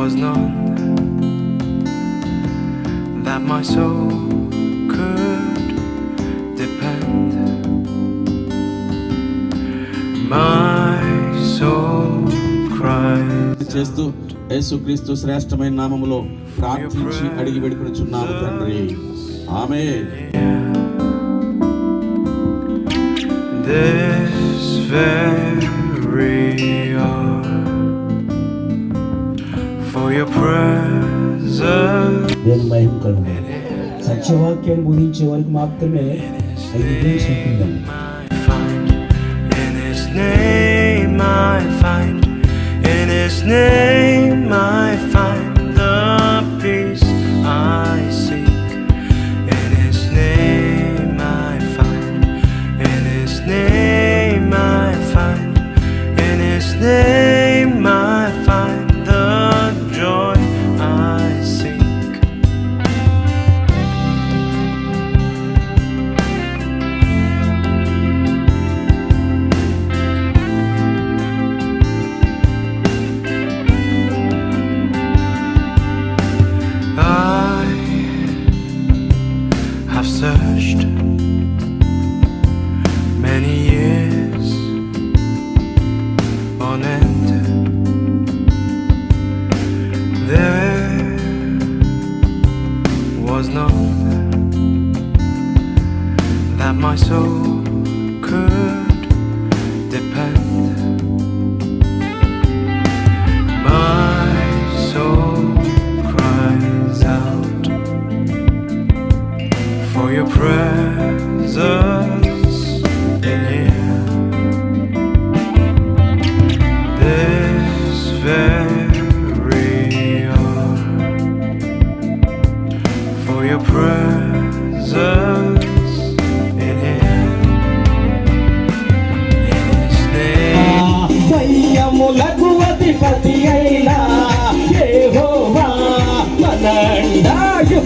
was none that my soul could depend. My soul cries. చేస్తూ యేసుక్రీస్తు శ్రేష్టమైన నామములో ప్రార్థించి అడిగి పెడుకునిచున్నాము తండ్రి ఆమె This very hour. సత్యవాక్యాన్ని బోధించే వారికి మాత్రమే In his name I find, in his name I find.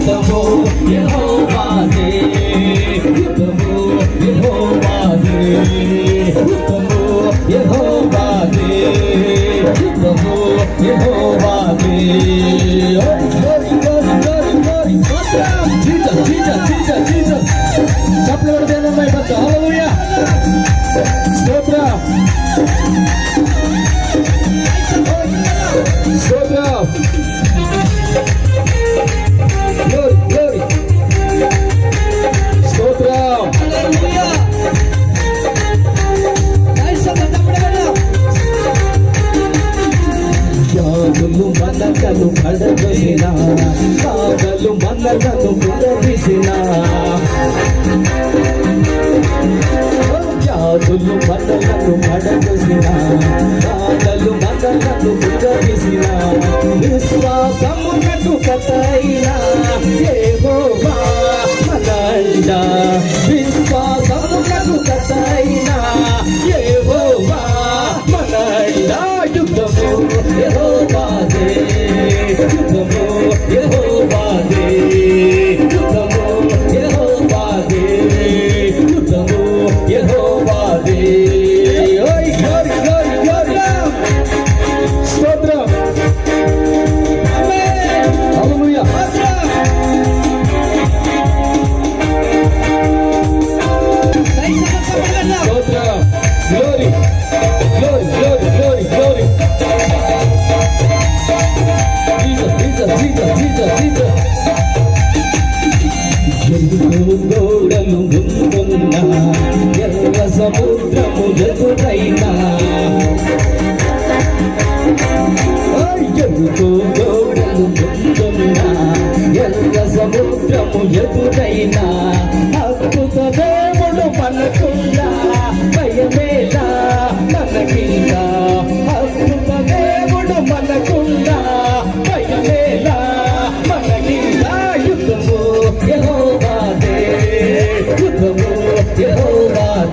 యుద్ధము యహోవాదే యుద్ధము యహోవాదే యుద్ధము యహోవాదే యుద్ధము యహోవాదే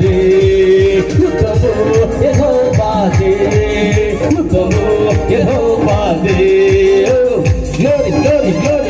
బాధే యుద్ధము ఎహో బాధే యుద్ధము ఎహో బాధే. గ్లోరీ గ్లోరీ గ్లోరీ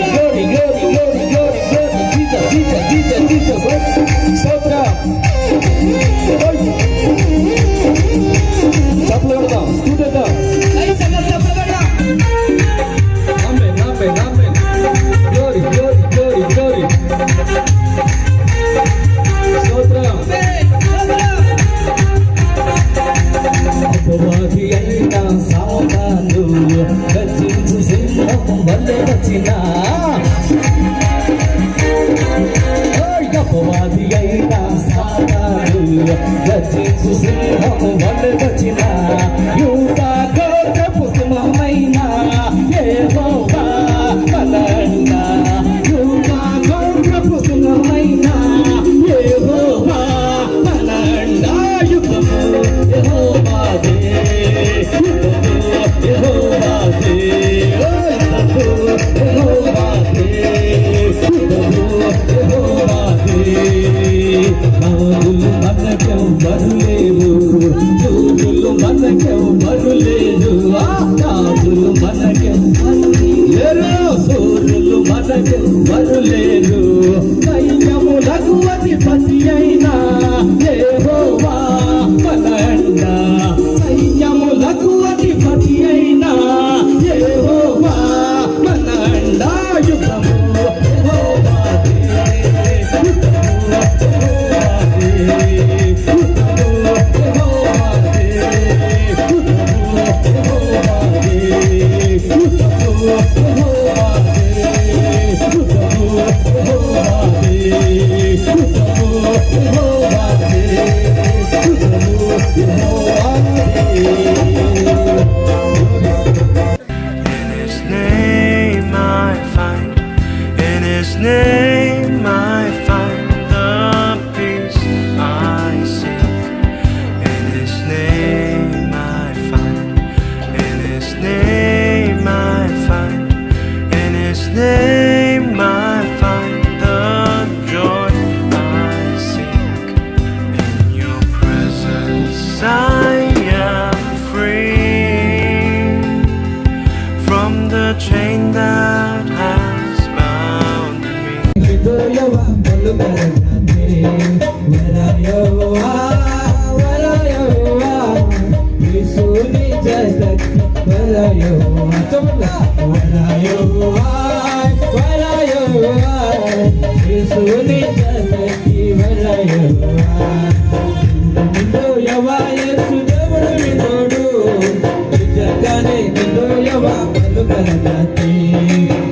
जगती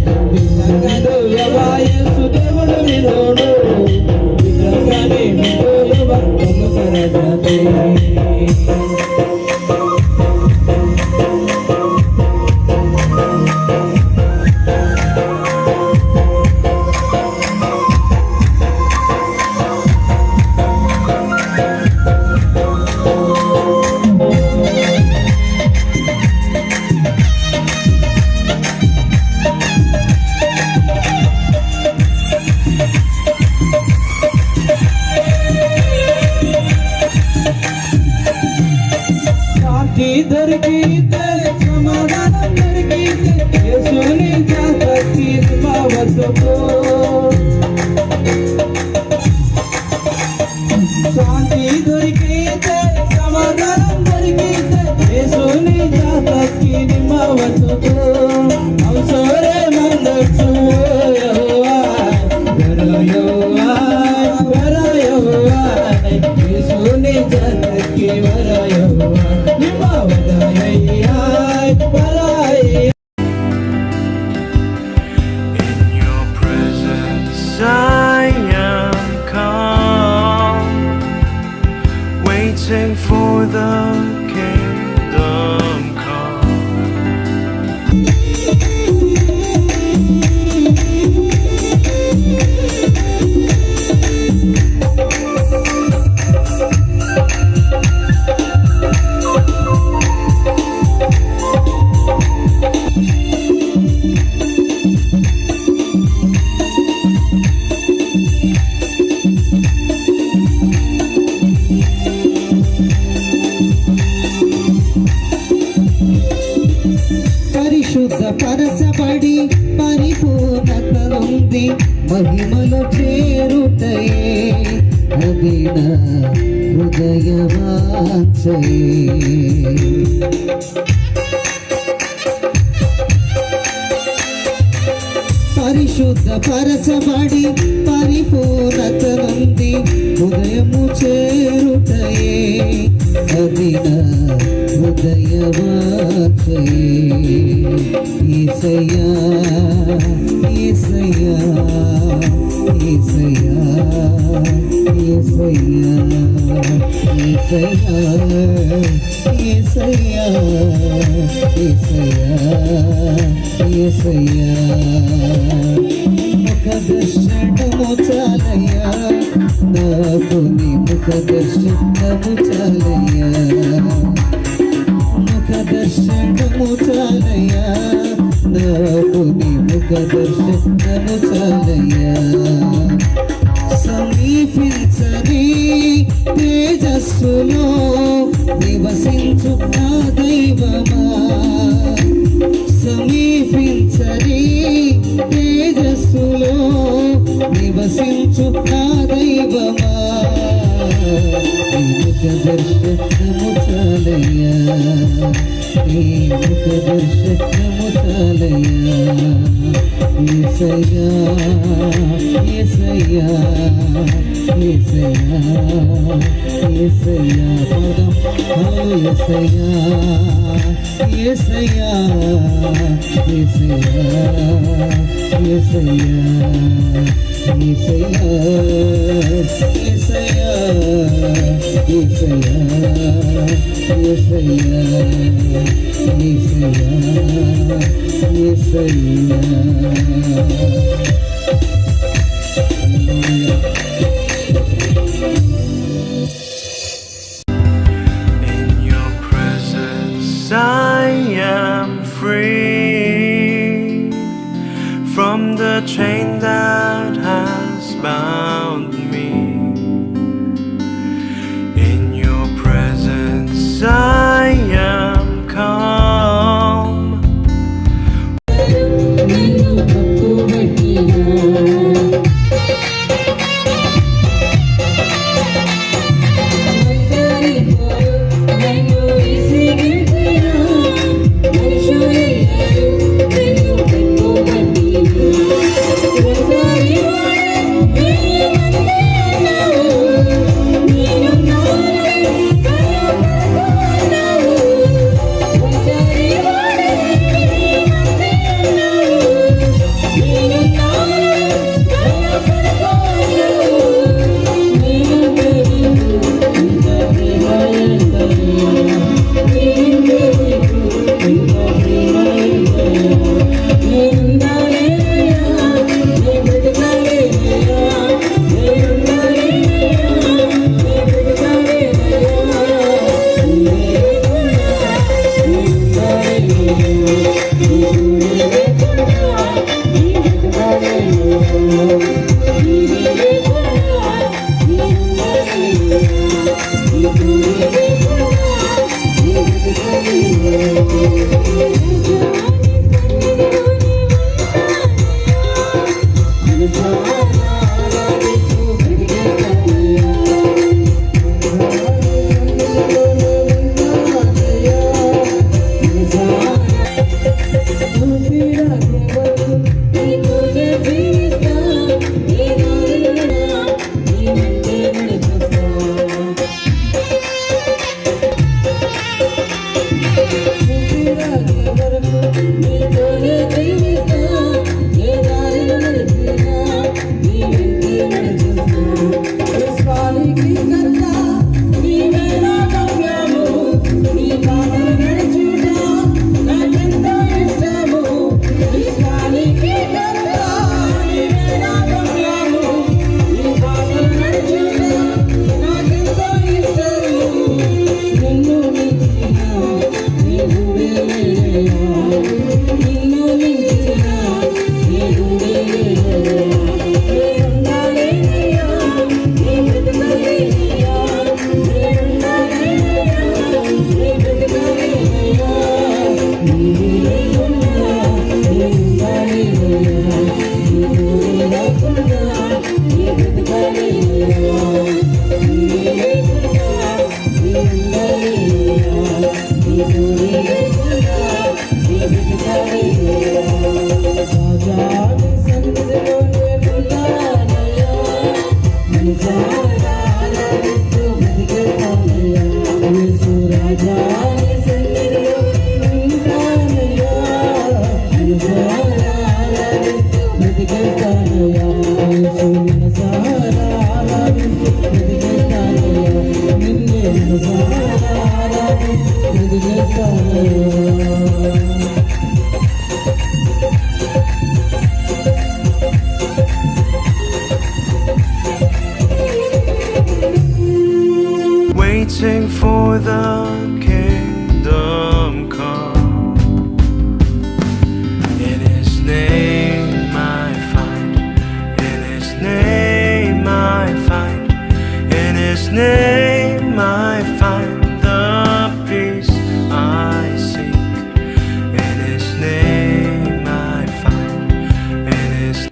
అది నా హృదయ వాంఛయే. యేసయ్యా యేసయ్యా యేసయ్యా యేసయ్యా యేసయ్యా యేసయ్యా యేసయ్యా దర్శనము చాలయ్యా నాకు నీ ముఖ దర్శనము చాలయ్యా ముఖ దర్శనము చాలయ్యా నాకు నీ ముఖ దర్శనము చాలయ్యా సమీపించని తేజస్సులో నివసించు నా దైవమా సమీపించని తేజస్సులో నివసించు నా దైవమా? ముఖ దర్శనము చాలయ్యా నీ ముఖ దర్శనము చాలయ్యా ఏసయ్యా ఏసయ్యా ఏసయ్యా ఏసయ్యా పదం హలో ఏసయ్యా ఏసయ్యా ఏసయ్యా ఏసయ్యా ఈసయా ఈసయా ఈసయా You. Thank you.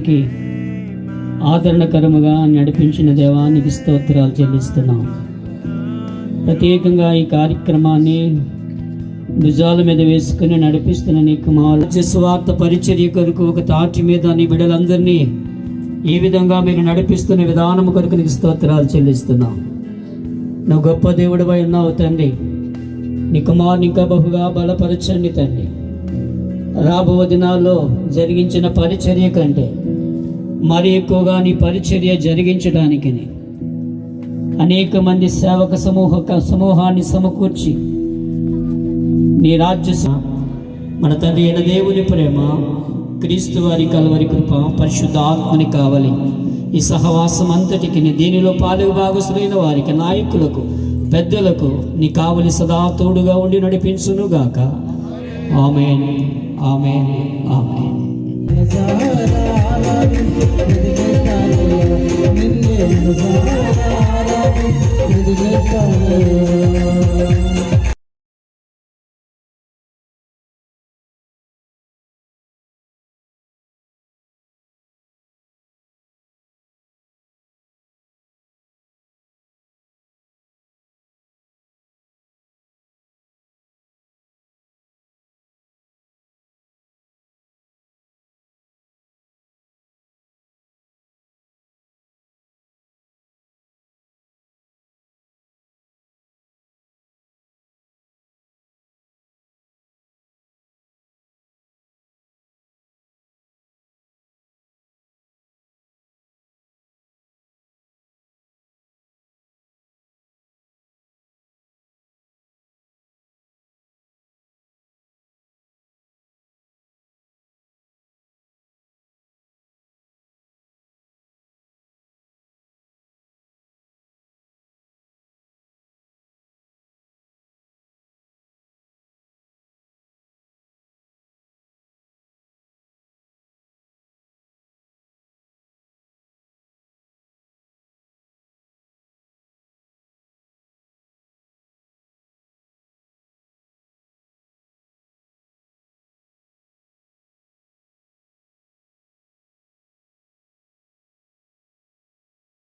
కి ఆదరణకరముగా నడిపించిన దేవానికి స్తోత్రాలు చెల్లిస్తున్నాం. ప్రత్యేకంగా ఈ కార్యక్రమాన్ని భుజాల మీద వేసుకుని నడిపిస్తున్న నీకు మా స్వార్థ పరిచర్య కొరకు ఒక తాటి మీద నీ బిడ్డలందరినీ ఈ విధంగా మీరు నడిపిస్తున్న విధానం కొరకు నీకు స్తోత్రాలు చెల్లిస్తున్నాం. నువ్వు గొప్ప దేవుడివై ఉన్నావు తండ్రి. నీ కుమారుని ఇంకా బహుగా బలపరచండి తండ్రి. రాబో దినాల్లో జరిగించిన పరిచర్య కంటే మరి ఎక్కువగా నీ పరిచర్య జరిగించడానికి అనేక మంది సేవక సమూహ సమూహాన్ని సమకూర్చి నీ రాజ్య మన తండ్రి అయిన దేవుని ప్రేమ క్రీస్తు వారి కలవరి కృప పరిశుద్ధ ఆత్మని కావాలి. ఈ సహవాసం అంతటికి నీ దీనిలో పాలు భాగస్తులైన వారికి నాయకులకు పెద్దలకు నీ కావలి సదా తోడుగా ఉండి నడిపించునుగాక. ఆమెన్. ఆమెన్. ఆమెన్. నిన్నే